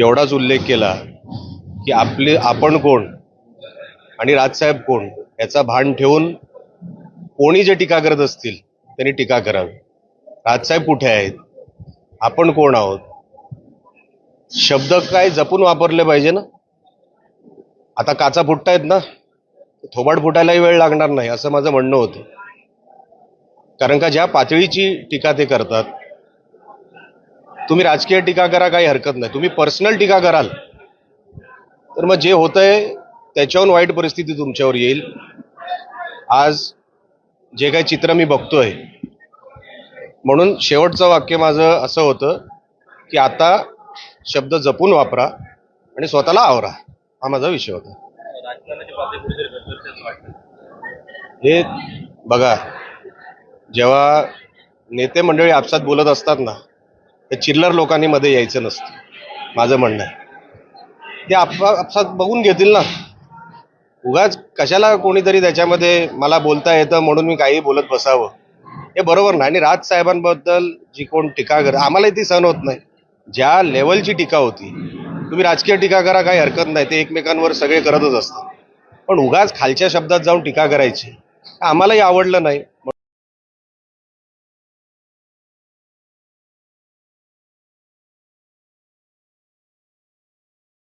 एवढाच उल्लेख केला की आपले आपण कोण आणि राजसाहेब कोण याचा भान ठेवून कोणी जे टीका करत असतील त्यांनी टीका करावी. राजसाहेब कुठे आहेत? आपण कोण आहोत? शब्द काय जपून वापरले पाहिजे ना? आता काचा फुटतायत ना? थोबाड फुटायलाही वेळ लागणार नाही असं माझं म्हणणं होतं. कारण का ज्या पातळीची टीका ते करतात तुम्ही राजकीय टीका करा काही हरकत नाही. तुम्ही पर्सनल टीका कराल. तर मग जे होतंय त्याच्याहून वाईट परिस्थिती तुमच्यावर येईल. आज जे काही चित्र मी बघतोय म्हणून शेवटचं वाक्य माझं असं होतं की आता शब्द जपून वापरा आणि स्वतःला आवरा. हा माझा विषय होता. हे बघा जेव्हा नेते मंडळी आपसात बोलत असतात ना हे चिल्लर लोकांनी मध्ये यायचं नसतं. माझं म्हणणं आहे. ते आप आपसात बघून घेतील ना. उगाच कशाला कोणीतरी त्याच्यामध्ये मला बोलता येतं म्हणून मी काही बोलत बसावं. हे बरोबर नाही. आणि राज साहेबांबद्दल जी कोण टीका कर आम्हालाही ती सहन होत नाही. ज्या लेवलची टीका होती तुम्ही राजकीय टीका करा काही हरकत नाही. ते एकमेकांवर सगळे करतच असतात. पण उगाच खालच्या शब्दात जाऊन टीका करायची आम्हालाही आवडलं नाही.